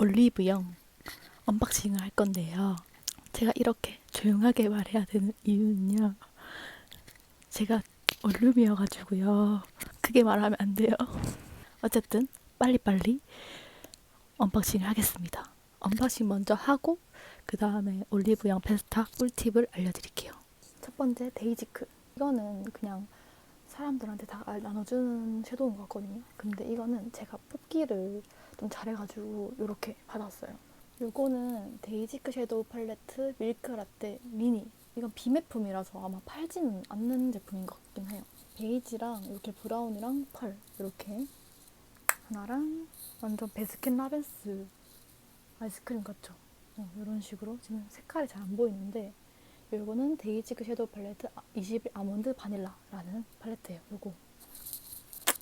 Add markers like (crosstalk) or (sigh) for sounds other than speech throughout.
올리브영 언박싱을 할 건데요. 제가 이렇게 조용하게 말해야 되는 이유는요. 제가 올룸이어가지고요. 크게 말하면 안 돼요. 어쨌든 빨리빨리 언박싱을 하겠습니다. 언박싱 먼저 하고 그 다음에 올리브영 페스타 꿀팁을 알려드릴게요. 첫 번째 데이지크. 이거는 그냥 사람들한테 다 나눠주는 섀도우인 것 같거든요. 근데 이거는 제가 뽑기를 좀 잘해가지고 이렇게 받았어요. 요거는 데이지크 섀도우 팔레트 밀크라떼 미니. 이건 비매품이라서 아마 팔지는 않는 제품인 것 같긴 해요. 베이지랑 이렇게 브라운이랑 펄 이렇게 하나랑 완전 베스킨 라벤스 아이스크림 같죠? 어, 이런 식으로 지금 색깔이 잘 안 보이는데 요거는 데이지크 섀도우 팔레트 21 아몬드 바닐라라는 팔레트예요. 요거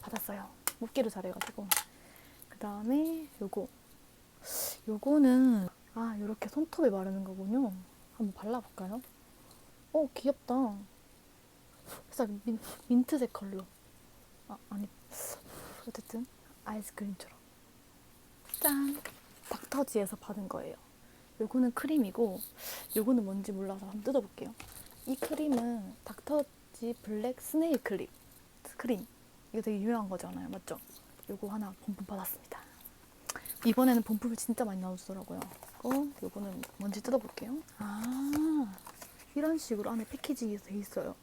받았어요. 묶기를 잘해가지고 그 다음에 요거 요거는 아 요렇게 손톱에 바르는 거군요. 한번 발라볼까요? 어 귀엽다. 살짝 민, 민트색 컬러. 아 아니 어쨌든 아이스크림처럼 짠 닥터지에서 받은 거예요. 요거는 크림이고 요거는 뭔지 몰라서 한번 뜯어볼게요. 이 크림은 닥터지 블랙 스네일 크림. 크림. 이거 되게 유명한 거잖아요. 맞죠? 요거 하나 본품 받았습니다. 이번에는 본품을 진짜 많이 나눠주더라고요. 어, 요거는 뭔지 뜯어볼게요. 아, 이런 식으로 안에 패키징이 돼 있어요.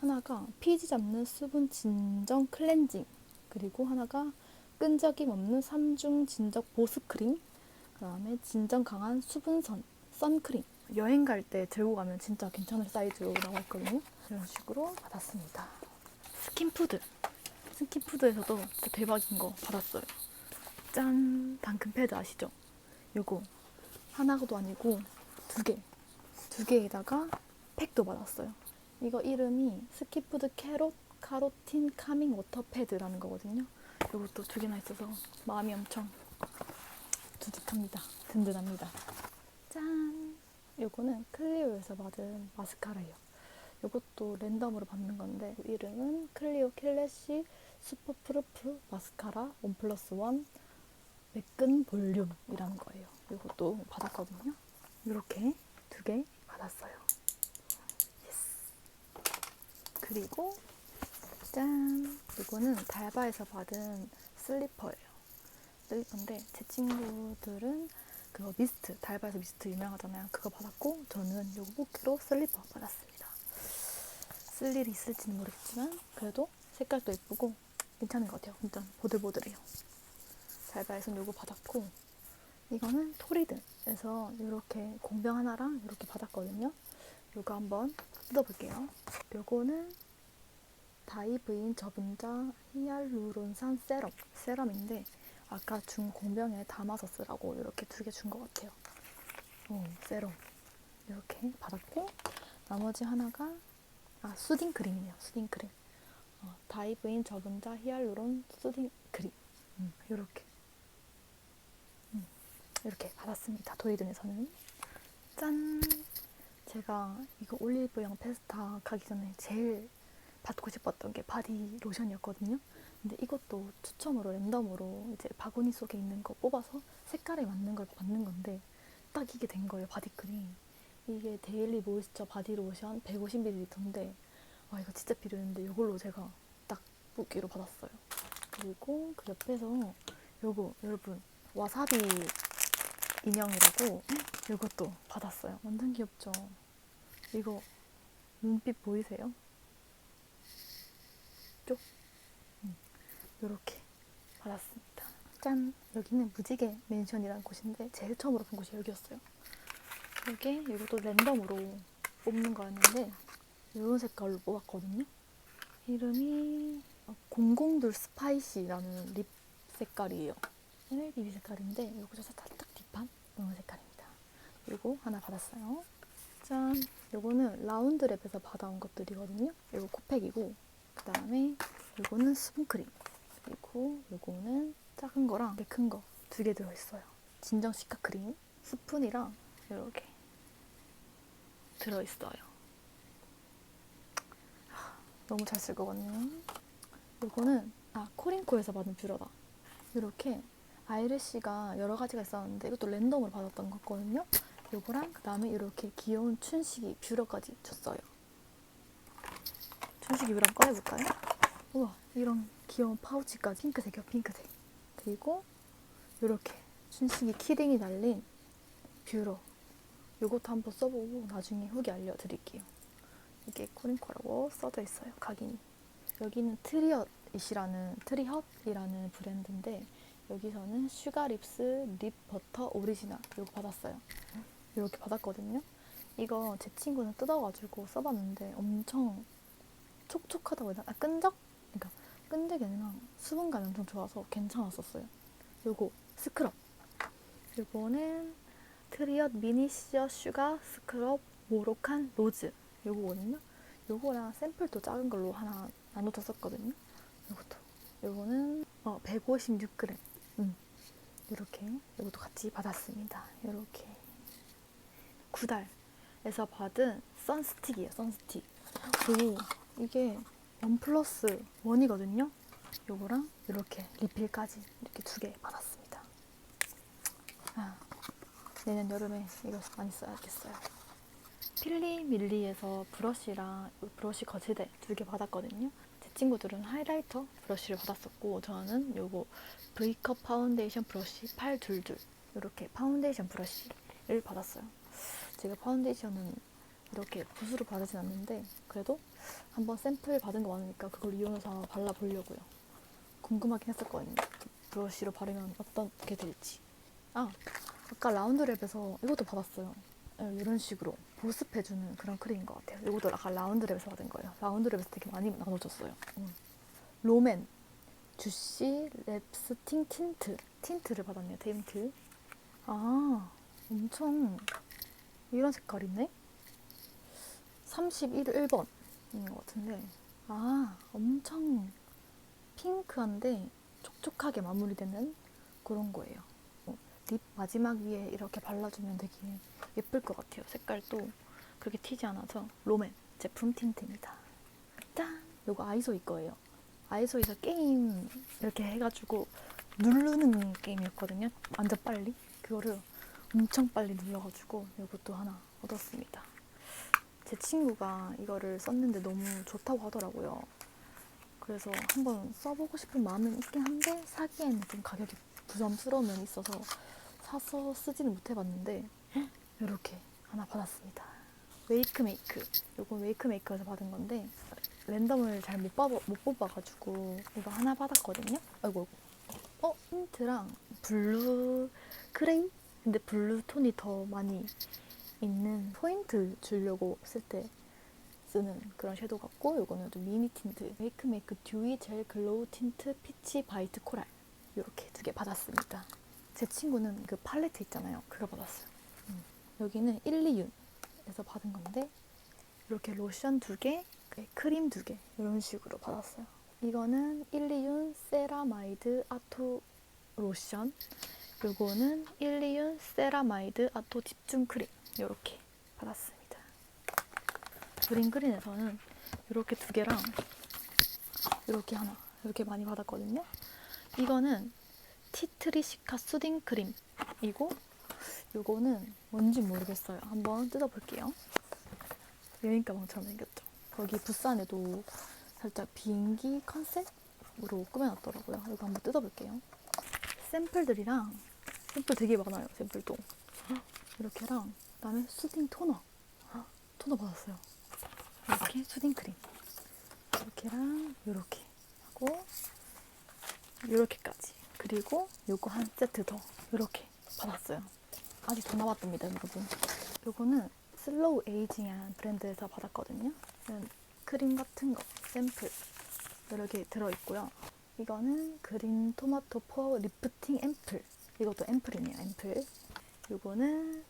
하나가 피지 잡는 수분 진정 클렌징. 그리고 하나가 끈적임 없는 3중 진적 보습 크림. 그 다음에 진정 강한 수분선 선크림 여행 갈 때 들고 가면 진짜 괜찮을 사이즈라고 했거든요 이런 식으로 받았습니다 스킨푸드 스킨푸드에서도 대박인 거 받았어요 짠 당근 패드 아시죠? 요거 하나도 아니고 두 개 두 개에다가 팩도 받았어요 이거 이름이 스킨푸드 캐롯 카로틴 카밍 워터 패드라는 거거든요 요것도 두 개나 있어서 마음이 엄청 두둑합니다. 든든합니다. 짠! 요거는 클리오에서 받은 마스카라예요. 요것도 랜덤으로 받는 건데 이름은 클리오 킬래시 슈퍼 프루프 마스카라 원 플러스 원 매끈 볼륨이라는 거예요. 요것도 받았거든요. 이렇게 두 개 받았어요. 예스. 그리고 짠! 이거는 달바에서 받은 슬리퍼예요. 슬리퍼인데 제 친구들은 그거 미스트 달바에서 미스트 유명하잖아요. 그거 받았고 저는 요거 뽑기로 슬리퍼 받았습니다. 쓸 일이 있을지는 모르겠지만 그래도 색깔도 예쁘고 괜찮은 것 같아요. 일단 보들보들해요. 달바에서는 요거 받았고 이거는 토리든에서 이렇게 공병 하나랑 이렇게 받았거든요. 요거 한번 뜯어볼게요. 요거는 다이브인 저분자 히알루론산 세럼 세럼인데 아까 준 공병에 담아서 쓰라고 이렇게 두 개 준 것 같아요. 오, 세럼. 이렇게 받았고, 나머지 하나가, 아, 수딩 크림이네요. 수딩 크림. 어, 다이브인 저분자 히알루론 수딩 크림. 음, 이렇게. 음, 이렇게 받았습니다. 도이든에서는. 짠! 제가 이거 올리브영 페스타 가기 전에 제일 받고 싶었던 게 바디 로션이었거든요. 근데 이것도 추첨으로 랜덤으로 이제 바구니 속에 있는 거 뽑아서 색깔에 맞는 걸 받는 건데 딱 이게 된 거예요 바디크림 이게 데일리 모이스처 바디 로션 150ml인데 아 이거 진짜 필요했는데 이걸로 제가 딱 뽑기로 받았어요 그리고 그 옆에서 요거 여러분 와사비 인형이라고 이것도 받았어요 완전 귀엽죠 이거 눈빛 보이세요? 쪽 이렇게 받았습니다. 짠! 여기는 무지개 맨션이라는 곳인데 제일 처음으로 본 곳이 여기였어요. 이게 이것도 랜덤으로 뽑는 거였는데 이런 색깔로 뽑았거든요. 이름이 공공둘 스파이시라는 립 색깔이에요. NLBB 색깔인데 이거 살짝 딥한 이런 색깔입니다. 그리고 하나 받았어요. 짠! 요거는 라운드랩에서 받아온 것들이거든요. 이거 코팩이고 그 다음에 이거는 수분크림 그리고 요거는 작은 거랑 큰 거 두 개 들어있어요. 진정 시카 크림, 스푼이랑 이렇게 들어있어요. 너무 잘쓸것 같네요. 요거는 아 코링코에서 받은 뷰러다. 이렇게 아이리쉬가 여러 가지가 있었는데 이것도 랜덤으로 받았던 것 같거든요. 요거랑 그 다음에 이렇게 귀여운 춘식이 뷰러까지 줬어요. 춘식이 뷰러 꺼내볼까요? 우와 이런 귀여운 파우치까지 핑크색이요 핑크색 그리고 이렇게 춘식이 키링이 달린 뷰러 요것도 한번 써보고 나중에 후기 알려드릴게요. 이게 코링코라고 써져 있어요. 각인이. 여기는 트리엇이라는 트리헛이라는 브랜드인데 여기서는 슈가 립스 립 버터 오리지널 이거 받았어요. 이렇게 받았거든요. 이거 제 친구는 뜯어가지고 써봤는데 엄청 촉촉하다고 해야 되나? 아, 끈적? 그러니까 끈적이 아니라 수분감이 엄청 좋아서 괜찮았었어요. 요거 스크럽. 요거는 트리엇 미니시어 슈가 스크럽 모로칸 로즈. 요거거든요. 요거랑 샘플도 작은 걸로 하나 나눠줬었거든요. 요것도. 요거는 어, 156g. 음. 이렇게 이것도 같이 받았습니다. 이렇게 구달에서 받은 선스틱이에요. 선스틱. 그리고 이게 원 플러스 원이거든요. 요거랑 이렇게 리필까지 이렇게 두 개 받았습니다. 아, 내년 여름에 이거 많이 써야겠어요. 필리 밀리에서 브러쉬랑 브러쉬 거치대 두 개 받았거든요. 제 친구들은 하이라이터 브러쉬를 받았었고 저는 요거 V컵 파운데이션 브러쉬 822 이렇게 파운데이션 브러쉬를 받았어요. 제가 파운데이션은 이렇게 붓으로 바르진 않는데 그래도 한번 샘플 받은 거 많으니까 그걸 이용해서 발라보려고요. 궁금하긴 했었거든요. 브러쉬로 바르면 어떻게 될지. 아, 아까 라운드랩에서 이것도 받았어요. 네, 이런 식으로 보습해주는 그런 크림인 것 같아요. 이것도 아까 라운드랩에서 받은 거예요. 라운드랩에서 되게 많이 나눠줬어요. 음. 로맨 주시 랩스팅 틴트 틴트를 받았네요. 틴트. 아, 엄청 이런 색깔이네. 31번인 것 같은데. 아, 엄청 핑크한데 촉촉하게 마무리되는 그런 거예요. 어, 립 마지막 위에 이렇게 발라주면 되게 예쁠 것 같아요. 색깔도 그렇게 튀지 않아서 로맨 제품 틴트입니다. 짠! 요거 아이소이 거예요. 아이소이에서 게임 이렇게 해가지고 누르는 게임이었거든요. 완전 빨리. 그거를 엄청 빨리 눌러가지고 이것도 하나 얻었습니다. 제 친구가 이거를 썼는데 너무 좋다고 하더라고요. 그래서 한번 써보고 싶은 마음은 있긴 한데 사기에는 좀 가격이 부담스러운 면이 있어서 사서 쓰지는 못해봤는데 이렇게 하나 받았습니다. 웨이크 메이크. 요건 웨이크 메이크에서 받은 건데 랜덤을 잘 못 뽑아 못 뽑아가지고 이거 하나 받았거든요. 아이고. 어 힌트랑 블루 그레이? 근데 블루 톤이 더 많이 있는 포인트 주려고 쓸 때 쓰는 그런 섀도우 같고 요거는 좀 미니 틴트 메이크 메이크 듀이 젤 글로우 틴트 피치 바이트 코랄 이렇게 두 개 받았습니다. 제 친구는 그 팔레트 있잖아요. 그거 받았어요. 음. 여기는 1, 2윤에서 받은 건데 이렇게 로션 두 개, 크림 두 개 이런 식으로 받았어요. 이거는 1, 2윤 세라마이드 아토 로션 요거는 1, 2윤 세라마이드 아토 집중 크림 이렇게 받았습니다. 그린그린에서는 이렇게 두 개랑 이렇게 하나 이렇게 많이 받았거든요. 이거는 티트리시카 수딩 크림이고 요거는 뭔지 모르겠어요. 한번 뜯어볼게요. 여행 가방처럼 생겼죠. 거기 부산에도 살짝 비행기 컨셉으로 꾸며놨더라고요. 이거 한번 뜯어볼게요. 샘플들이랑 샘플 되게 많아요. 샘플도 이렇게랑 그다음에 수딩 토너 토너 받았어요. 이렇게 수딩 크림 이렇게랑 이렇게 하고 이렇게까지 그리고 요거 한 세트 더 이렇게 받았어요. 아직 더 남았답니다, 여러분. 요거는 슬로우 에이징한 브랜드에서 받았거든요. 크림 같은 거 샘플 개 들어있고요. 이거는 그린 토마토 포 리프팅 앰플. 이것도 앰플이네요, 앰플. 요거는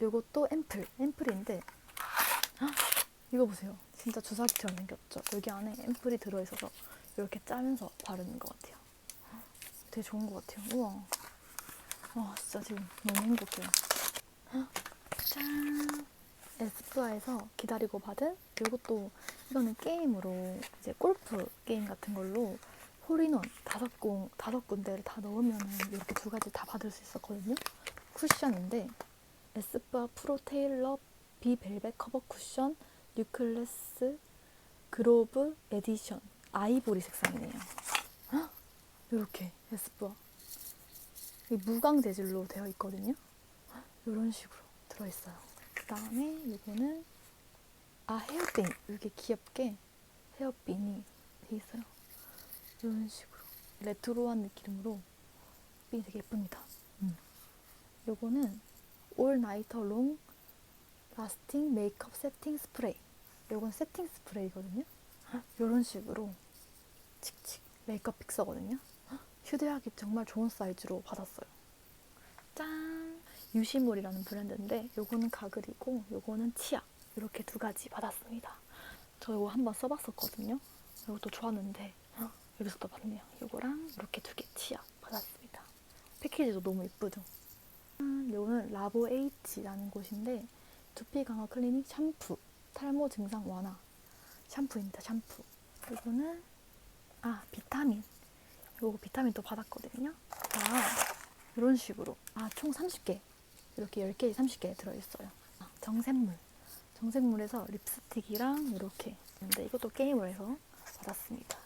요것도 앰플, 앰플인데 헉, 이거 보세요. 진짜 주사기처럼 생겼죠. 여기 안에 앰플이 들어있어서 이렇게 짜면서 바르는 것 같아요. 되게 좋은 것 같아요. 우와. 와, 진짜 지금 너무 행복해요. 헉, 짠! 에스쁘아에서 기다리고 받은 이것도 이거는 게임으로 이제 골프 게임 같은 걸로 폴인원 다섯 공 다섯 군데를 다 넣으면은 이렇게 두 가지 다 받을 수 있었거든요. 쿠션인데 에스쁘아 프로 테일러 비 벨벳 커버 쿠션 뉴클래스 그로브 에디션 아이보리 색상이네요. 헉! 이렇게 에스쁘아 이 무광 재질로 되어 있거든요. 이런 식으로 들어있어요. 그 다음에 이거는 아 헤어핀 이렇게 귀엽게 헤어핀이 돼 있어요. 이런 식으로 레트로한 느낌으로 핀이 되게 예쁩니다. 음. 요거는 올 나이터 롱 라스팅 메이크업 세팅 스프레이. 요건 세팅 스프레이거든요. 이런 식으로 칙칙 메이크업 픽서거든요. 휴대하기 정말 좋은 사이즈로 받았어요. 짠! 유시몰이라는 브랜드인데 요거는 가글이고 요거는 치아 이렇게 두 가지 받았습니다. 저 이거 한번 써봤었거든요. 이것도 좋았는데 헉, 여기서도 받네요. 요거랑 이렇게 두 개 치아 받았습니다. 패키지도 너무 예쁘죠? 음, 요거는 라보 H라는 곳인데 두피 강화 클리닉 샴푸 탈모 증상 완화 샴푸입니다. 샴푸. 이거는 아 비타민. 요거 비타민 또 받았거든요. 아 이런 식으로 아 총 30개 이렇게 10개 30개 들어있어요. 아, 정샘물. 정샘물에서 립스틱이랑 이렇게 근데 이것도 게임을 해서 받았습니다.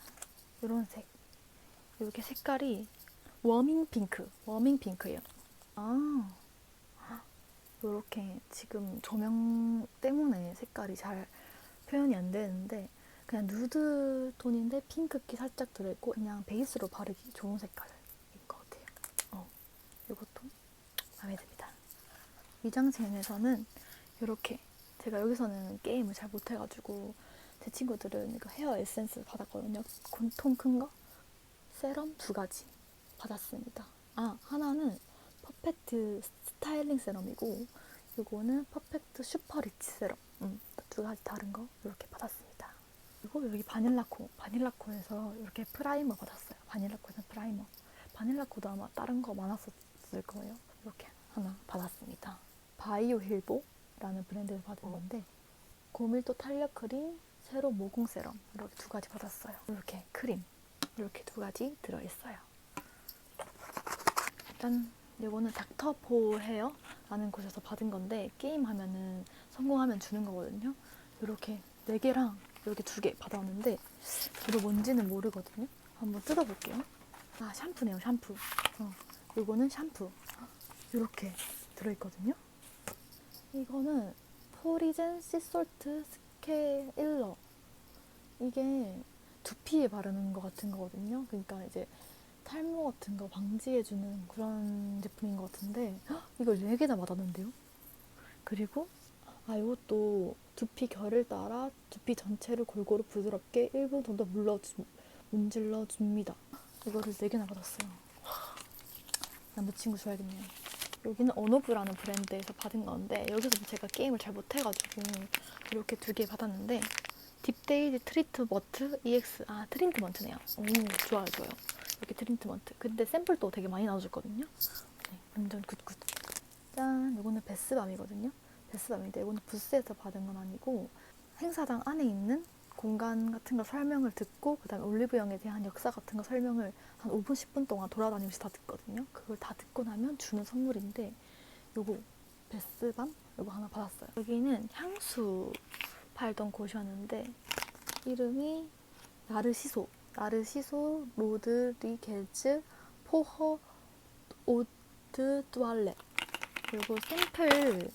이런 색. 이렇게 색깔이 워밍 핑크. 워밍 핑크예요. 아 이렇게 지금 조명 때문에 색깔이 잘 표현이 안 되는데 그냥 누드 톤인데 핑크기 살짝 들어있고 그냥 베이스로 바르기 좋은 색깔인 것 같아요. 어, 이것도 마음에 듭니다. 위장센에서는 이렇게 제가 여기서는 게임을 잘 못해가지고 제 친구들은 이거 헤어 에센스 받았거든요. 통큰 거? 세럼 두 가지 받았습니다. 아 하나는 퍼펙트 스타일링 세럼이고 이거는 퍼펙트 슈퍼 리치 세럼 음, 두 가지 다른 거 이렇게 받았습니다. 그리고 여기 바닐라코 바닐라코에서 이렇게 프라이머 받았어요. 바닐라코에서 프라이머 바닐라코도 아마 다른 거 많았었을 거예요. 이렇게 하나 받았습니다. 바이오 힐보라는 브랜드에서 받은 건데 고밀도 탄력 크림, 세로 모공 세럼 이렇게 두 가지 받았어요. 이렇게 크림 이렇게 두 가지 들어있어요. 일단 이거는 닥터포 헤어 라는 곳에서 받은 건데 게임 하면은 성공하면 주는 거거든요. 이렇게 네 개랑 이렇게 두개 받았는데 저도 뭔지는 모르거든요. 한번 뜯어볼게요. 아 샴푸네요, 샴푸. 어, 이거는 샴푸. 이렇게 들어있거든요. 이거는 포리젠 시솔트 스케일러. 이게 두피에 바르는 것 같은 거거든요. 그러니까 이제 탈모 같은 거 방지해주는 그런 제품인 것 같은데 헉, 이걸 4개나 받았는데요. 그리고 아 이것도 두피 결을 따라 두피 전체를 골고루 부드럽게 1분 정도 물러주, 문질러 줍니다. 이거를 4개나 받았어요. 남자친구 줘야겠네요. 여기는 어노브라는 브랜드에서 받은 건데 여기서도 제가 게임을 잘 못해가지고 이렇게 두 개 받았는데 딥데이지 트리트먼트 EX 아 트리트먼트네요. 오 좋아요 좋아요. 이렇게 트리트먼트. 근데 샘플도 되게 많이 나와줬거든요. 네, 완전 굿굿. 짠 이거는 베스밤이거든요. 베스밤인데 이거는 부스에서 받은 건 아니고 행사장 안에 있는 공간 같은 거 설명을 듣고 그다음에 올리브영에 대한 역사 같은 거 설명을 한 5분 10분 동안 돌아다니면서 다 듣거든요. 그걸 다 듣고 나면 주는 선물인데 요거 베스밤 요거 하나 받았어요. 여기는 향수 팔던 곳이었는데 이름이 나르시소 나르시소 로드리게즈 포허 오드 뚜알렛 그리고 샘플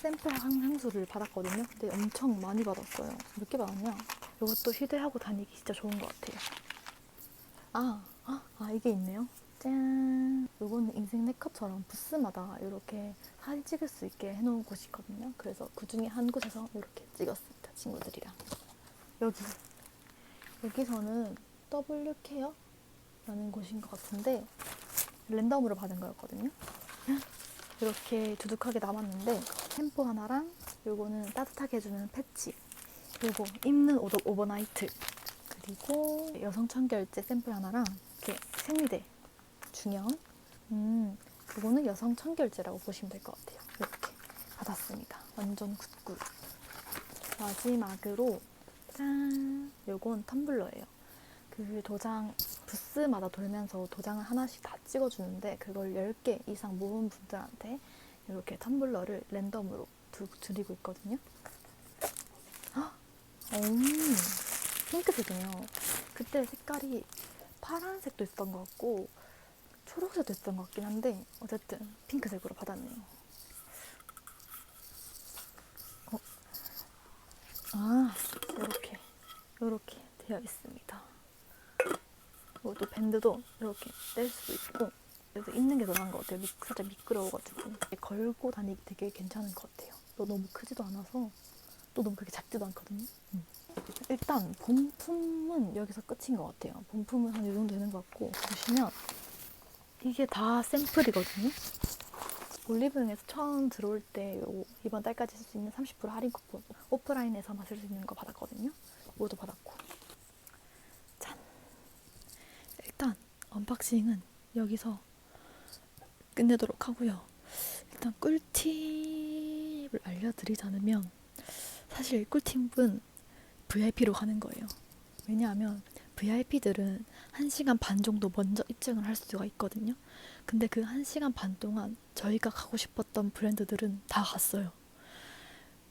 샘플 향- 향수를 받았거든요. 근데 엄청 많이 받았어요. 몇 개 받았냐? 이것도 휴대하고 다니기 진짜 좋은 것 같아요. 아, 아, 아, 이게 있네요. 짠! 이거는 인생 네컷처럼 부스마다 이렇게 사진 찍을 수 있게 해놓은 곳이 있거든요. 그래서 그 중에 한 곳에서 이렇게 찍었습니다. 친구들이랑. 여기. 여기서는 W 케어 라는 곳인 것 같은데 랜덤으로 받은 거였거든요. (laughs) 이렇게 두둑하게 남았는데 템포 하나랑 요거는 따뜻하게 해주는 패치 요거 입는 오더, 오버나이트 그리고 여성 청결제 샘플 하나랑 이렇게 생리대 중형. 음 요거는 여성 청결제라고 보시면 될 것 같아요. 이렇게 받았습니다. 완전 굿굿. 마지막으로 짠 요건 텀블러예요 그 도장 부스마다 돌면서 도장을 하나씩 다 찍어주는데 그걸 10개 이상 모은 분들한테 이렇게 텀블러를 랜덤으로 두, 드리고 있거든요. 헉! 오, 핑크색이네요. 그때 색깔이 파란색도 있었던 것 같고 초록색도 있었던 것 같긴 한데 어쨌든 핑크색으로 받았네요. 어. 아, 이렇게 이렇게 되어 있습니다. 그리고 또 밴드도 이렇게 뗄 수도 있고 그래서 있는 게 더 나은 것 같아요. 미- 살짝 미끄러워가지고 걸고 다니기 되게 괜찮은 것 같아요. 또 너무 크지도 않아서 또 너무 그렇게 작지도 않거든요. 음. 일단 본품은 여기서 끝인 것 같아요. 본품은 한 이 정도 되는 것 같고 보시면 이게 다 샘플이거든요. 올리브영에서 처음 들어올 때요 이번 달까지 쓸 수 있는 30% 할인 쿠폰 오프라인에서만 쓸 수 있는 거 받았거든요. 모두 받았고 짠 일단 언박싱은 여기서 끝내도록 하고요. 일단 꿀팁을 알려드리지 않으면 사실 꿀팁은 VIP로 가는 거예요. 왜냐하면 VIP들은 1시간 반 정도 먼저 입증을 할 수가 있거든요. 근데 그 1시간 반 동안 저희가 가고 싶었던 브랜드들은 다 갔어요.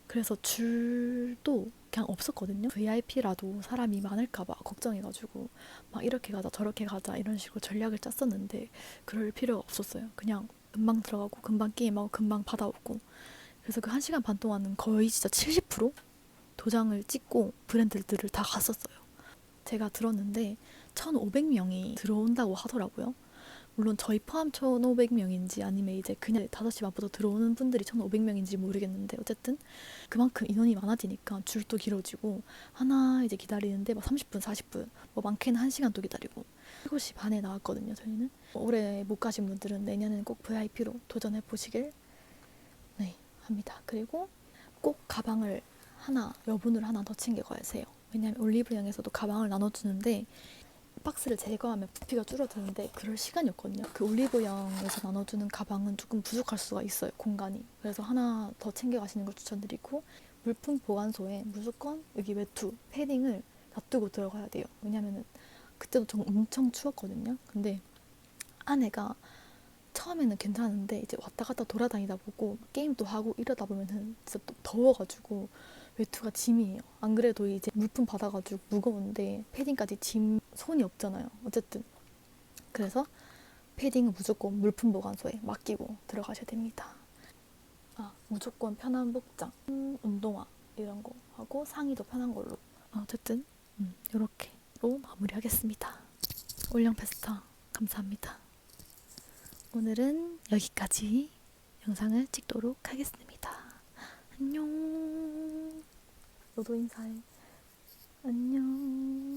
그래서 줄도 그냥 없었거든요. VIP라도 사람이 많을까봐 걱정해가지고 막 이렇게 가자 저렇게 가자 이런 식으로 전략을 짰었는데 그럴 필요가 없었어요. 그냥 금방 들어가고 금방 게임하고 금방 받아오고 그래서 그 1시간 반 동안은 거의 진짜 70% 도장을 찍고 브랜드들을 다 갔었어요. 제가 들었는데 1,500명이 들어온다고 하더라고요. 물론 저희 포함 1,500명인지 아니면 이제 그냥 5시 반부터 들어오는 분들이 1,500명인지 모르겠는데 어쨌든 그만큼 인원이 많아지니까 줄도 길어지고 하나 이제 기다리는데 막 30분, 40분, 뭐 많게는 1시간 또 기다리고 7시 반에 나왔거든요, 저희는. 올해 못 가신 분들은 내년에는 꼭 VIP로 도전해 보시길 네, 합니다. 그리고 꼭 가방을 하나, 여분을 하나 더 챙겨 가세요. 왜냐면 올리브영에서도 가방을 나눠주는데 박스를 제거하면 부피가 줄어드는데 그럴 시간이 없거든요. 그 올리브영에서 나눠주는 가방은 조금 부족할 수가 있어요, 공간이. 그래서 하나 더 챙겨가시는 걸 추천드리고 물품 보관소에 무조건 여기 외투, 패딩을 놔두고 들어가야 돼요. 왜냐면은 그때도 좀 엄청 추웠거든요. 근데 아내가 처음에는 괜찮은데 이제 왔다 갔다 돌아다니다 보고 게임도 하고 이러다 보면은 진짜 또 더워가지고 외투가 짐이에요. 안 그래도 이제 물품 받아가지고 무거운데 패딩까지 짐 손이 없잖아요. 어쨌든 그래서 패딩은 무조건 물품 보관소에 맡기고 들어가셔야 됩니다. 아 무조건 편한 복장, 음, 운동화 이런 거 하고 상의도 편한 걸로. 아, 어쨌든 음, 이렇게로 마무리하겠습니다. 올영 페스타 감사합니다. 오늘은 여기까지 영상을 찍도록 하겠습니다. 안녕. 너도 인사해. 안녕.